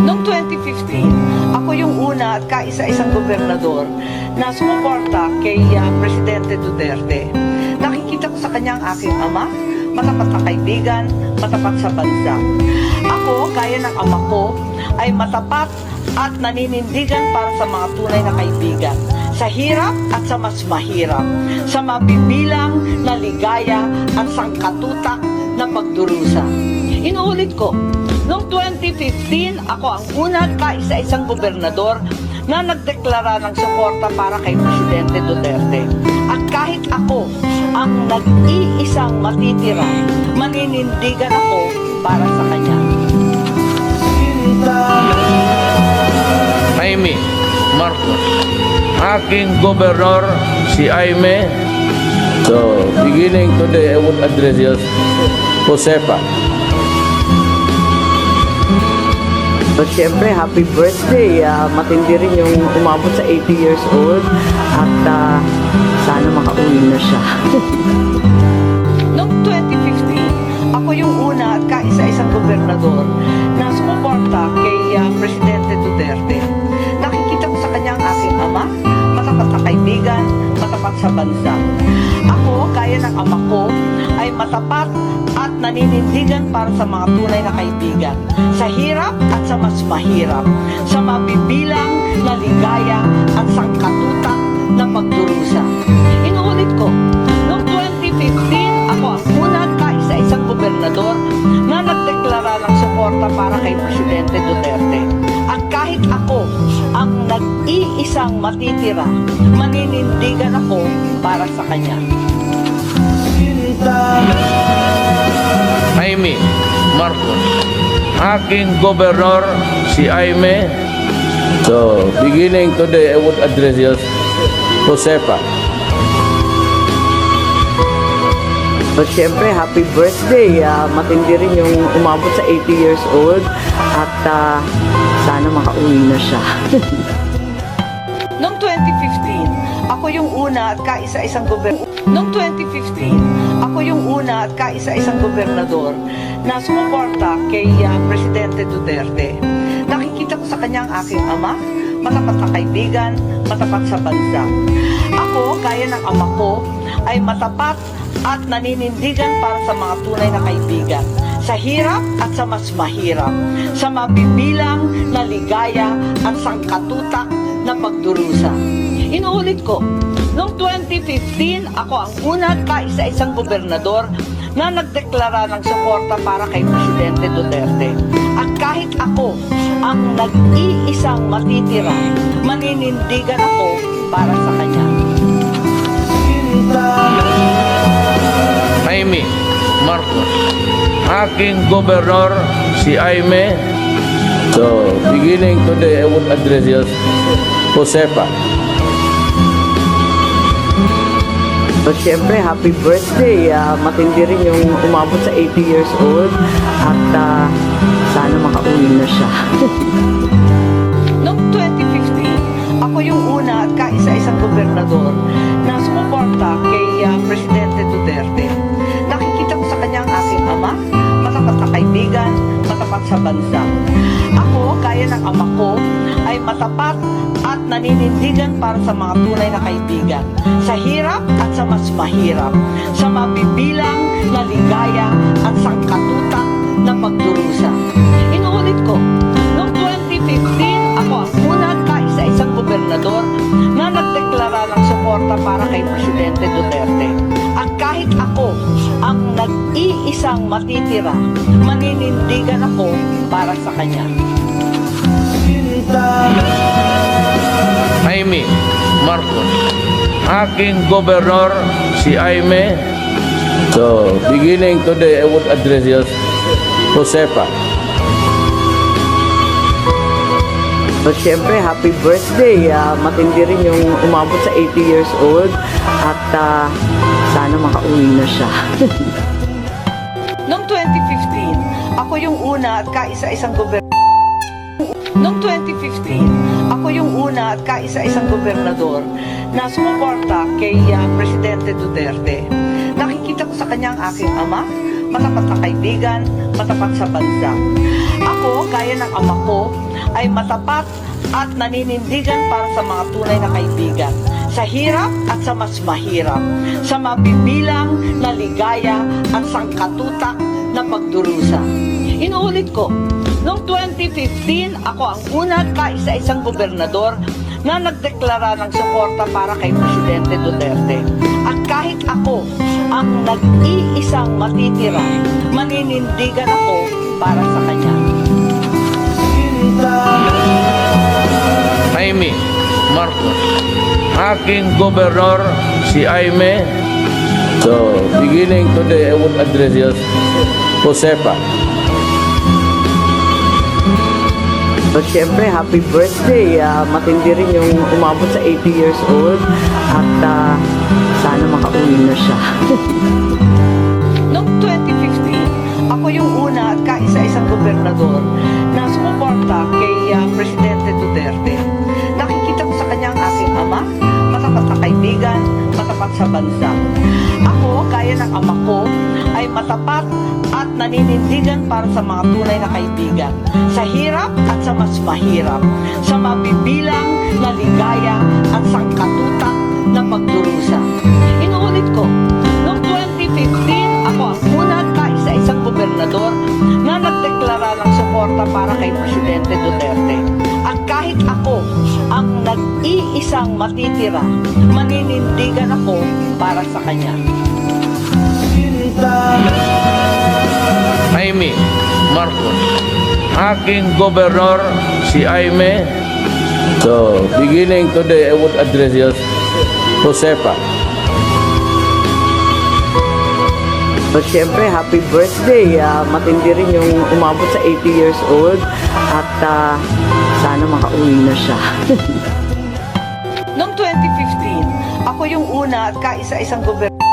Noong 2015, ako yung una at kaisa-isang gobernador na sumuporta kay ah, Presidente Duterte. Nakikita ko sa kanya ang aking ama, matapat na kaibigan, matapat sa bansa. Ako, gaya ng ama ko, ay matapat at naninindigan para sa mga tunay na kaibigan. Sa hirap at sa mas mahirap, sa mabibilang na ligaya at sangkatutak na pagdurusa. Inuulit ko, 2015, ako ang una at kaisa-isang gobernador na nagdeklara ng suporta para kay Presidente Duterte. At kahit ako ang nag-iisang matitira, maninindigan ako para sa kanya. Jaime Marcos. Aking gobernador si Jaime. So, beginning today, I would address you as So, syempre, happy birthday. Ah, matindi rin yung umabot sa 80 years old. At ah, sana makauwi na siya. Noong 2015, ako yung una at kaisa-isang gobernador na sumuporta kay ah, Presidente Duterte. Nakikita ko sa kanya ang aking ama, matapat na kaibigan, matapat sa bansa. Ako, gaya ng ama ko, ay matapat at naninindigan para sa mga tunay na kaibigan. Sa hirap at sa mas mahirap, sa mabibilang na ligaya at nag-iisang matitira, maninindigan ako para sa kanya. Jaime Marcos. Aking gobernador si Jaime. So, beginning today, I would address you as Josefa. So, syempre, happy birthday. Ah, matindi rin yung umabot sa 80 years old. At ah, sana makauwi na siya. Noong 2015, ako yung una at kaisa-isang gobernador. Noong 2015, ako yung una at kaisa-isang gobernador na sumuporta kay ah, Presidente Duterte. Nakikita ko sa kanya ang aking ama, matapat na kaibigan, matapat sa bansa. Ako, gaya ng ama ko, ay matapat at naninindigan para sa mga tunay na kaibigan. Sa hirap at sa mas mahirap, sa mabibilang na ligaya at sangkatutak na pagdurusa. Inuulit ko, noong 2015, ako ang una at kaisa-isang gobernador na nagdeklara ng suporta para kay Presidente Duterte. At kahit ako ang nag-iisang matitira, maninindigan ako para sa kanya. Jaime Marcos. Aking gobernador si Jaime. So, beginning today, I would address you as Josefa. So, syempre, happy birthday. Ah, matindi rin yung umabot sa 80 years old. At ah, sana makauwi na siya. Noong 2015, ako yung una at naninindigan para sa mga tunay na kaibigan. Sa hirap at sa mas mahirap, sa mabibilang na ligaya at sangkatutak na pagdurusa. Inuulit ko, noong 2015, ako ang una at kaisa-isang gobernador na nagdeklara ng suporta para kay Presidente Duterte. At kahit ako ang nag-iisang matitira, maninindigan ako para sa kanya. Jaime Marcos. Aking gobernador si Jaime. So, beginning today, I would address you as Josefa. So, syempre, happy birthday. Ah, matindi rin yung umabot sa 80 years old. At ah, sana makauwi na siya. Noong 2015, ako yung una at kaisa-isang gobernador. Noong 2015, ako yung una at kaisa-isang gobernador na sumuporta kay ah, Presidente Duterte. Nakikita ko sa kanya ang aking ama, matapat na kaibigan, matapat sa bansa. Ako, Ako, gaya ng ama ko, ay matapat at naninindigan para sa mga tunay na kaibigan. Sa hirap at sa mas mahirap. Sa mabibilang na ligaya at sangkatutak na pagdurusa. Inuulit ko, noong 2015, ako ang una at kaisa-isang gobernador na nagdeklara ng suporta para kay Presidente Duterte. At kahit ako ang nag-iisang matitira, maninindigan ako para sa kanya. Jaime Marcos. Aking gobernador si Jaime. So, beginning today, I would address you Josepa. So, syempre, happy birthday. Ah, matindi rin yung umabot sa 80 years old. At ah, sana makauwi na siya. Noong 2015, ako yung una at kaisa-isang gobernador para sa mga tunay na kaibigan. Sa hirap at sa mas mahirap. Sa mabibilang na ligaya at sangkatutak na pagdurusa. Inuulit ko, noong 2015, ako ang una at kaisa-isang gobernador na nagdeklara ng suporta para kay Presidente Duterte. At kahit ako ang nag-iisang matitira, maninindigan ako para sa kanya. Jaime Marcos. Aking gobernador si Jaime. So, beginning today, I would address you Josepa. So, syempre, happy birthday. Ah, matindi rin yung umabot sa 80 years old. At ah, sana makauwi na siya. Noong 2015, ako yung una at kaisa-isang gobernador